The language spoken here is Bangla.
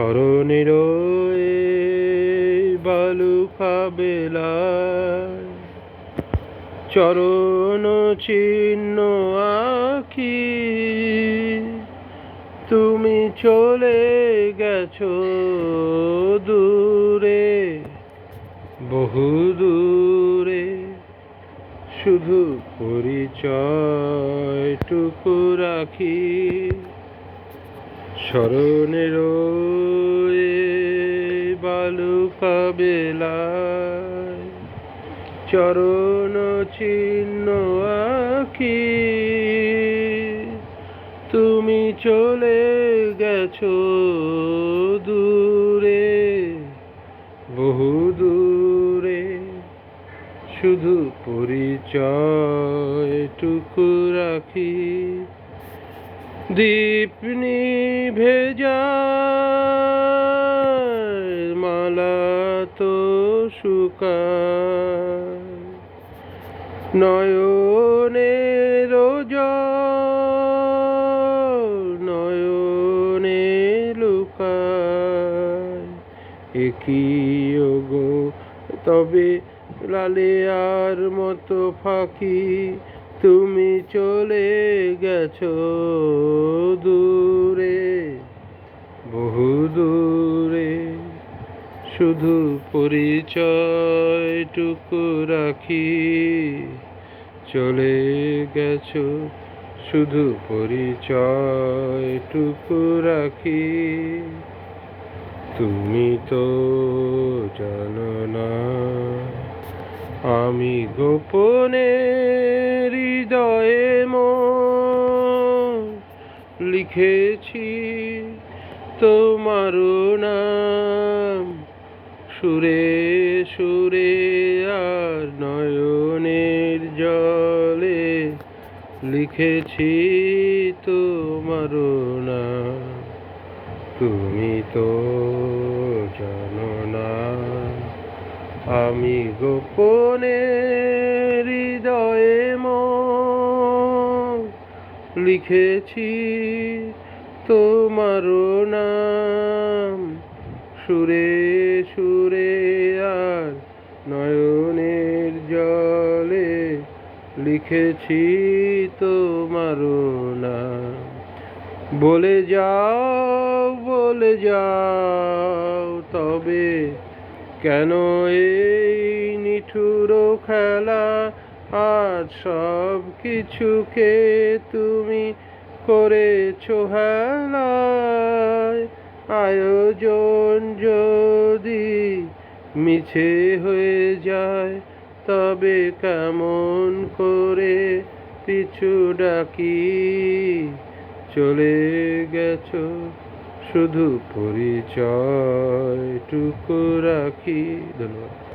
স্মরণের বালুকা বেলায় চরণ চিহ্ন আঁকি তুমি চলে গেছো দূরে, বহু দূরে। শুধু পরিচয়টুকু রাখি। স্মরণের বালুকা বেলায় চরণ চিহ্ন আঁকি তুমি চলে গেছো দূরে, বহু দূরে। শুধু পরিচয়টুকু রাখি। দীপ যায় মালা তো শুকায়। নয়নের জল নয়নে লুকায়। একই গো তবে লালিয়ার মতো ফাঁকি তুমি চলে গেছো দূরে, বহু দূরে। শুধু পরিচয়টুকু রাখি, চলে গেছো। শুধু পরিচয়টুকু রাখি। তুমি তো জানো না আমি গোপনে হৃদয়ে মন লিখেছি তোমার নাম। সুরে সুরে আর নয়নের জলে লিখেছি তোমার নাম। তুমি তো জানো না আমি গোপনে হৃদয়ে মন লিখেছি তোমার নাম। সুরে সুরে আর নয়নের জলে লিখেছি তোমার নাম। বলে যাও বলে যাও, তবে কেন এই নিঠুর খেলা? আজ সব কিছুকে তুমি করেছ হেলায়? আয়োজন যদি মিছে হয়ে যায়, তবে কেমন করে পিছু ডাকি? চলে গেছো শুধু পরিচয়টুকু রাখি। ধন্যবাদ।